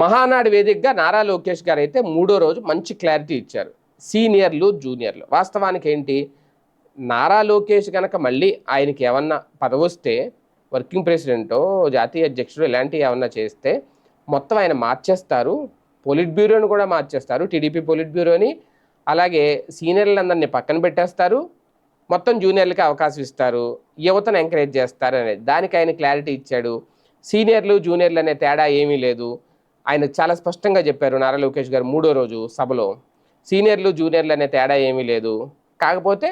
మహానాడు వేదికగా నారా లోకేష్ గారు అయితే మూడో రోజు మంచి క్లారిటీ ఇచ్చారు. సీనియర్లు జూనియర్లు. వాస్తవానికి ఏంటి నారా లోకేష్ కనుక మళ్ళీ ఆయనకి ఏమన్నా పదవి వస్తే వర్కింగ్ ప్రెసిడెంటో జాతీయ అధ్యక్షుడు ఇలాంటివి ఏమన్నా చేస్తే మొత్తం ఆయన మార్చేస్తారు. పొలిట్ బ్యూరోని కూడా మార్చేస్తారు. టీడీపీ పొలిట్ బ్యూరోని. అలాగే సీనియర్లందరినీ పక్కన పెట్టేస్తారు. మొత్తం జూనియర్లకి అవకాశం ఇస్తారు. యువతను ఎంకరేజ్ చేస్తారు అనేది దానికి ఆయన క్లారిటీ ఇచ్చాడు. సీనియర్లు జూనియర్లు అనే తేడా ఏమీ లేదు. ఆయన చాలా స్పష్టంగా చెప్పారు నారా లోకేష్ గారు మూడో రోజు సభలో. సీనియర్లు జూనియర్లు అనే తేడా ఏమీ లేదు. కాకపోతే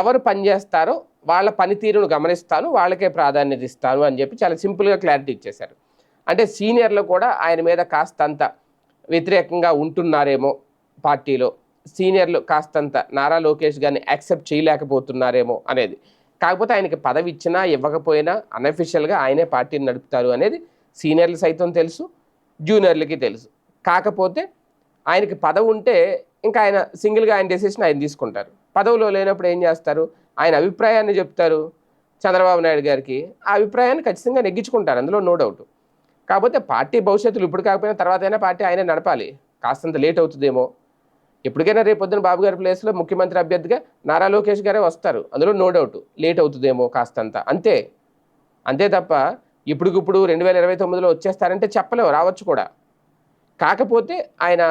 ఎవరు పనిచేస్తారో వాళ్ళ పనితీరును గమనిస్తాను వాళ్ళకే ప్రాధాన్యత ఇస్తాను అని చెప్పి చాలా సింపుల్గా క్లారిటీ ఇచ్చేశారు. అంటే సీనియర్లు కూడా ఆయన మీద కాస్తంత వ్యతిరేకంగా ఉంటున్నారేమో పార్టీలో. సీనియర్లు కాస్తంత నారా లోకేష్ గారిని యాక్సెప్ట్ చేయలేకపోతున్నారేమో అనేది. కాకపోతే ఆయనకి పదవి ఇచ్చినా ఇవ్వకపోయినా అన్అఫిషియల్గా ఆయనే పార్టీని నడుపుతారు అనేది సీనియర్లు సైతం తెలుసు. జూనియర్లకి తెలుసు. కాకపోతే ఆయనకి పదవి ఉంటే ఇంకా ఆయన సింగిల్గా ఆయన డెసిషన్ ఆయన తీసుకుంటారు. పదవిలో లేనప్పుడు ఏం చేస్తారు? ఆయన అభిప్రాయాన్ని చెప్తారు చంద్రబాబు నాయుడు గారికి. ఆ అభిప్రాయాన్ని ఖచ్చితంగా నెగ్గించుకుంటారు. అందులో నో డౌట్. కాకపోతే పార్టీ భవిష్యత్తులో ఇప్పుడు కాకపోయినా తర్వాత అయినా పార్టీ ఆయనే నడపాలి. కాస్తంత లేట్ అవుతుందేమో. ఎప్పటికైనా రేపు పొద్దున బాబు గారి ప్లేస్లో ముఖ్యమంత్రి అభ్యర్థిగా నారా లోకేష్ గారే వస్తారు. అందులో నో డౌట్. లేట్ అవుతుందేమో కాస్తంత. అంతే. అంతే తప్ప ఇప్పుడుకిప్పుడు రెండు వేల ఇరవై తొమ్మిదిలో వచ్చేస్తారంటే చెప్పలేము రావచ్చు కూడా. కాకపోతే ఆయన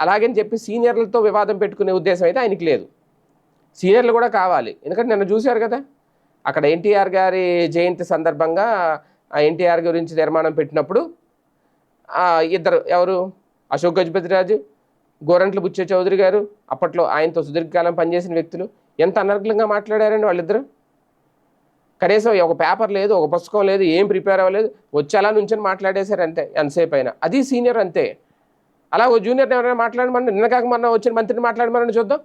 అలాగని చెప్పి సీనియర్లతో వివాదం పెట్టుకునే ఉద్దేశం అయితే ఆయనకి లేదు. సీనియర్లు కూడా కావాలి. ఎందుకంటే నిన్న చూశారు కదా అక్కడ ఎన్టీఆర్ గారి జయంతి సందర్భంగా ఆ ఎన్టీఆర్ గురించి నిర్మాణం పెట్టినప్పుడు ఇద్దరు ఎవరు? అశోక్ గజపతిరాజు గోరంట్ల బుచ్చే చౌదరి గారు అప్పట్లో ఆయనతో సుదీర్ఘకాలం పనిచేసిన వ్యక్తులు. ఎంత అనర్గళంగా మాట్లాడారండి వాళ్ళిద్దరు? కనీసం ఒక పేపర్ లేదు ఒక పుస్తకం లేదు ఏం ప్రిపేర్ అవ్వలేదు వచ్చి అలా నుంచొని మాట్లాడేశారు అంతే ఎంతసేపు అయినా. అది సీనియర్ అంతే. అలా ఓ జూనియర్ని ఎవరైనా మాట్లాడమని నిన్న కాక మొన్న వచ్చిన మంత్రిని మాట్లాడమని చూద్దాం.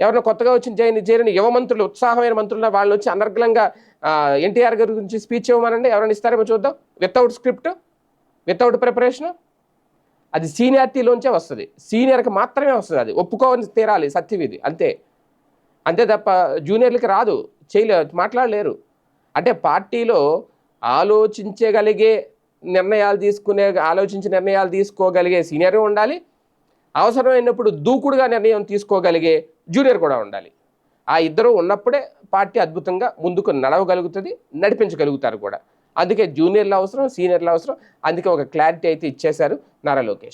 ఎవరైనా కొత్తగా వచ్చిన చేరిన చేరిన యువ మంత్రులు ఉత్సాహమైన మంత్రులు వాళ్ళు వచ్చి అనర్గలంగా ఎన్టీఆర్ గారి గురించి స్పీచ్ ఇవ్వమనండి ఎవరైనా ఇస్తారేమో చూద్దాం. వితౌట్ స్క్రిప్ట్ వితౌట్ ప్రిపరేషన్ అది సీనియారిటీలోంచే వస్తుంది. సీనియర్కి మాత్రమే వస్తుంది అది. ఒప్పుకోవని తీరాలి సత్యం ఇది అంతే. అంతే తప్ప జూనియర్లకి రాదు. చేయలే మాట్లాడలేరు. అంటే పార్టీలో ఆలోచించగలిగే నిర్ణయాలు తీసుకునే ఆలోచించి నిర్ణయాలు తీసుకోగలిగే సీనియర్ ఉండాలి. అవసరమైనప్పుడు దూకుడుగా నిర్ణయం తీసుకోగలిగే జూనియర్ కూడా ఉండాలి. ఆ ఇద్దరు ఉన్నప్పుడే పార్టీ అద్భుతంగా ముందుకు నడవగలుగుతుంది నడిపించగలుగుతారు కూడా. అందుకే జూనియర్ల అవసరం సీనియర్ల అవసరం. అందుకే ఒక క్లారిటీ అయితే ఇచ్చేశారు నారా లోకేష్.